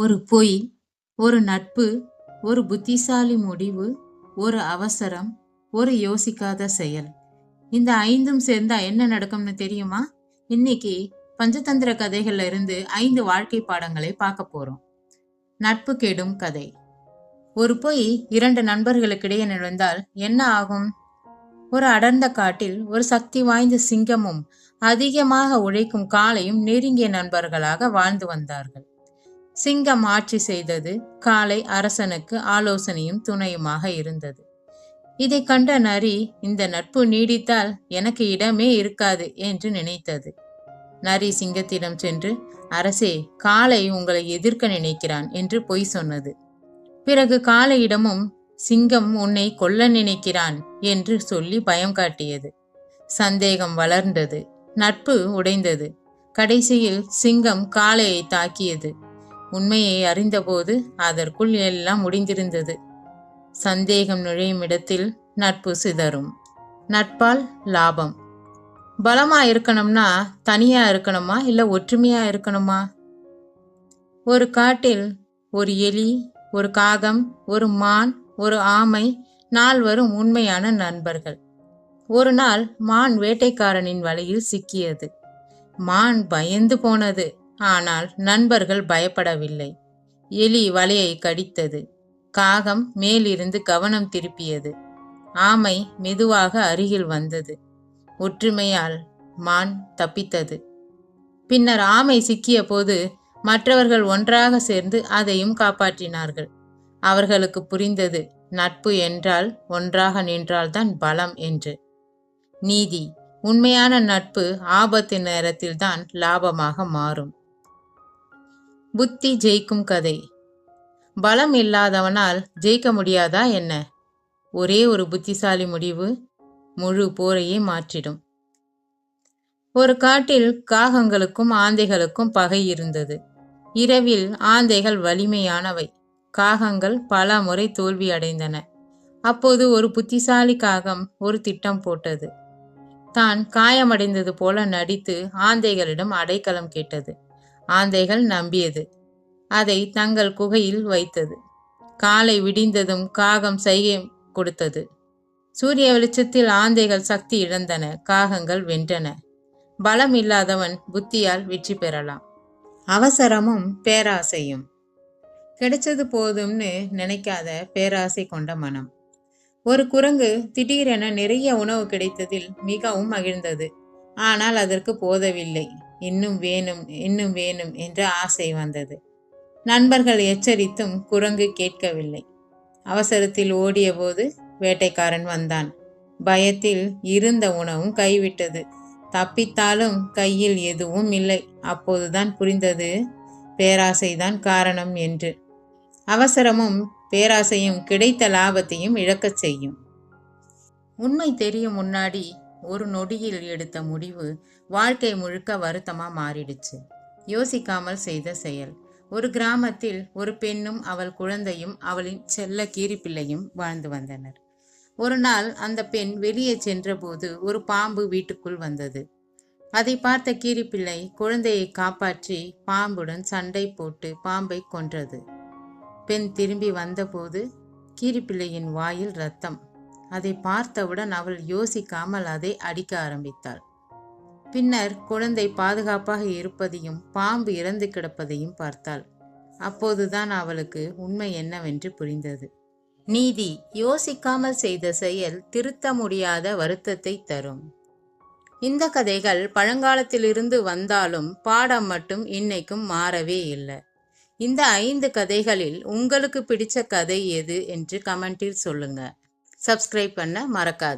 ஒரு பொய் ஒரு நட்பு ஒரு புத்திசாலி முடிவு ஒரு அவசரம் ஒரு யோசிக்காத செயல். இந்த ஐந்தும் சேர்ந்தா என்ன நடக்கும்னு தெரியுமா? இன்னைக்கு பஞ்சதந்திர கதைகள்ல இருந்து ஐந்து வாழ்க்கை பாடங்களை பார்க்க போறோம். நட்பு கெடும் கதை. ஒரு பொய் இரண்டு நண்பர்களுக்கிடையே நடந்தால் என்ன ஆகும்? ஒரு அடர்ந்த காட்டில் ஒரு சக்தி வாய்ந்த சிங்கமும் அதிகமாக உழைக்கும் காளையும் நெருங்கிய நண்பர்களாக வாழ்ந்து வந்தார்கள். சிங்கம் ஆட்சி செய்தது காளை அரசனுக்கு ஆலோசனையும் துணையுமாக இருந்தது. இதை கண்ட நரி இந்த நட்பு நீடித்தால் எனக்கு இடமே இருக்காது என்று நினைத்தது. நரி சிங்கத்திடம் சென்று அரசே காளை உங்களை எதிர்க்க நினைக்கிறான் என்று பொய் சொன்னது. பிறகு காளையிடமும் சிங்கம் உன்னை கொல்ல நினைக்கிறான் என்று சொல்லி பயம் காட்டியது. சந்தேகம் வளர்ந்தது. நட்பு உடைந்தது. கடைசியில் சிங்கம் காளையை தாக்கியது. உண்மையை அறிந்தபோது அதற்குள் எல்லாம் முடிந்திருந்தது. சந்தேகம் நுழையும் இடத்தில் நட்பு சிதறும். நட்பால் லாபம். பலமா இருக்கணும்னா தனியா இருக்கணுமா இல்ல ஒற்றுமையா இருக்கணுமா? ஒரு காட்டில் ஒரு எலி ஒரு காகம் ஒரு மான் ஒரு ஆமை நால்வரும் உண்மையான நண்பர்கள். ஒரு நாள் மான் வேட்டைக்காரனின் வலையில் சிக்கியது. மான் பயந்து போனது. ஆனால் நண்பர்கள் பயப்படவில்லை. எலி வலையை கடித்தது. காகம் மேலிருந்து கவனம் திருப்பியது. ஆமை மெதுவாக அருகில் வந்தது. ஒற்றுமையால் மான் தப்பித்தது. பின்னர் ஆமை சிக்கிய போது மற்றவர்கள் ஒன்றாக சேர்ந்து அதையும் காப்பாற்றினார்கள். அவர்களுக்கு புரிந்தது நட்பு என்றால் ஒன்றாக நின்றால்தான் பலம் என்று. நீதி உண்மையான நட்பு ஆபத்து நேரத்தில்தான் லாபமாக மாறும். புத்தி ஜெயிக்கும் கதை. பலம் இல்லாதவனால் ஜெயிக்க முடியாதா என்ன? ஒரே ஒரு புத்திசாலி முடிவு முழு போரையே மாற்றிடும். ஒரு காட்டில் காகங்களுக்கும் ஆந்தைகளுக்கும் பகை இருந்தது. இரவில் ஆந்தைகள் வலிமையானவை. காகங்கள் பல முறை தோல்வி அடைந்தன. அப்போது ஒரு புத்திசாலி காகம் ஒரு திட்டம் போட்டது. தான் காயமடைந்தது போல நடித்து ஆந்தைகளிடம் அடைக்கலம் கேட்டது. ஆந்தைகள் நம்பியது. அதை தங்கள் குகையில் வைத்தது. காலை விடிந்ததும் காகம் சைகை கொடுத்தது. சூரிய வெளிச்சத்தில் ஆந்தைகள் சக்தி இழந்தன. காகங்கள் வென்றன. பலம் இல்லாதவன் புத்தியால் வெற்றி பெறலாம். அவசரமும் பேராசையும். கிடைச்சது போதும்னு நினைக்காத பேராசை கொண்ட மனம். ஒரு குரங்கு திடீரென நிறைய உணவு கிடைத்ததில் மிகவும் மகிழ்ந்தது. ஆனால் அதற்கு போதவில்லை. இன்னும் வேணும் இன்னும் வேணும் என்ற ஆசை வந்தது. நண்பர்கள் எச்சரித்தும் குரங்கு கேட்கவில்லை. அவசரத்தில் ஓடியபோது வேட்டைக்காரன் வந்தான். பயத்தில் இருந்த உணவும் கைவிட்டது. தப்பித்தாலும் கையில் எதுவும் இல்லை. அப்போதுதான் புரிந்தது பேராசைதான் காரணம் என்று. அவசரமும் பேராசையும் கிடைத்த லாபத்தையும் இழக்கச் செய்யும். உண்மை தெரியும் முன்னாடி ஒரு நொடியில் எடுத்த முடிவு வாழ்க்கை முழுக்க வருத்தமா மாறிடுச்சு. யோசிக்காமல் செய்த செயல். ஒரு கிராமத்தில் ஒரு பெண்ணும் அவள் குழந்தையும் அவளின் செல்ல கீரிப்பிள்ளையும் வாழ்ந்து வந்தனர். ஒரு நாள் அந்த பெண் வெளியே சென்றபோது ஒரு பாம்பு வீட்டுக்குள் வந்தது. அதை பார்த்த கீரிப்பிள்ளை குழந்தையை காப்பாற்றி பாம்புடன் சண்டை போட்டு பாம்பை கொன்றது. பெண் திரும்பி வந்தபோது கீரிப்பிள்ளையின் வாயில் ரத்தம் அதை பார்த்தவுடன் அவள் யோசிக்காமல் அதை அடிக்க ஆரம்பித்தாள். பின்னர் குழந்தை பாதுகாப்பாக இருப்பதையும் பாம்பு இறந்து கிடப்பதையும் பார்த்தாள். அப்போதுதான் அவளுக்கு உண்மை என்னவென்று புரிந்தது. நீதி யோசிக்காமல் செய்த செயல் திருத்த முடியாத வருத்தத்தை தரும். இந்த கதைகள் பழங்காலத்திலிருந்து வந்தாலும் பாடம் மட்டும் இன்னைக்கும் மாறவே இல்லை. இந்த ஐந்து கதைகளில் உங்களுக்கு பிடிச்ச கதை எது? என்று கமெண்டில் சொல்லுங்கள் சப்ஸ்கிரைப் பண்ண மறக்காது